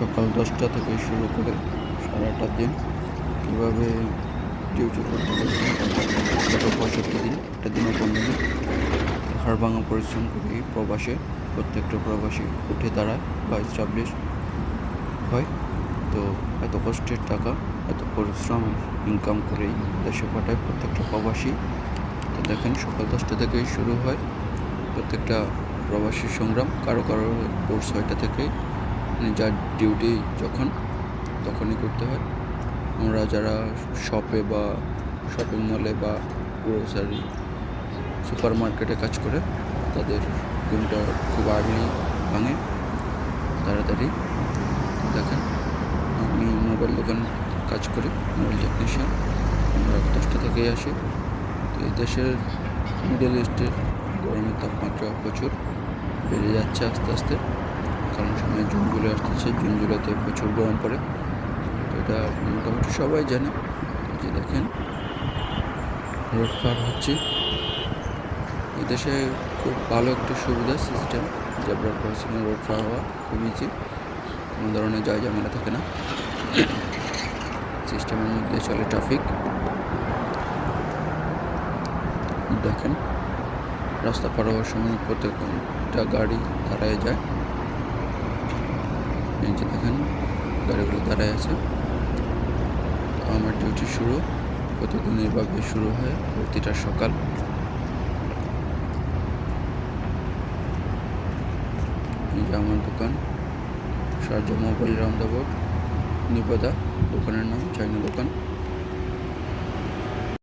সকাল দশটা থেকে শুরু করে সারাটা দিন কীভাবে ডিউটি করতে গত পঁয়ষট্টি দিন, একটা দিনও বন্ধ নেই হাড় ভাঙা পরিশ্রম করে প্রবাসে, প্রত্যেকটা প্রবাসী উঠে দাঁড়ায় বা স্টাবলিশ হয়। তো এত কষ্টের টাকা, এত পরিশ্রম ইনকাম করেই দেশে পাঠায় প্রত্যেকটা প্রবাসী। তো দেখেন সকাল দশটা থেকেই শুরু হয় প্রত্যেকটা প্রবাসী সংগ্রাম। কারও কারও ভোর ছয়টা থেকে মানে যার ডিউটি যখন, তখনই করতে হয়। আমরা যারা শপে বা শপিং মলে বা গ্রোসারি সুপার মার্কেটে কাজ করে, তাদের ঘুমটা খুব আর্লি ভাঙে, তাড়াতাড়ি। দেখেন, আমি মোবাইল দোকান কাজ করি মোবাইল টেকনিশিয়ান আমরা দশটা থেকেই আসি। তো এই দেশের মিডল ইস্টের গরমের তাপমাত্রা প্রচুর, বেড়ে যাচ্ছে আস্তে আস্তে। কারণ সময় জুন জুলাই আসতেছে, জুন, জুলাইতে প্রচুর গরম পড়ে। তো এটা মোটামুটি সবাই জানে। যে দেখেন, রোড পার হচ্ছে। এই দেশে খুব ভালো একটা সুবিধা সিস্টেম জেব্রা ক্রসিং রোড পার হওয়া খুব ইজি কোনো ধরনের যায় ঝামেলা থাকে না। সিস্টেমের মধ্যে চলে ট্রাফিক দেখেন, রাস্তা পার হওয়ার সময় প্রত্যেকটা গাড়ি দাঁড়ায় যায়। এই যে দেখেন, গাড়িগুলো দাঁড়ায় আছে। তো আমার ডিউটি শুরু। প্রতিদিন এইভাবে শুরু হয়? প্রতিটা সকাল। এই যে আমার দোকান। সাহায্য মোবাইল রাউন্ড নিপদা দোকানের নাম চাইনা দোকান।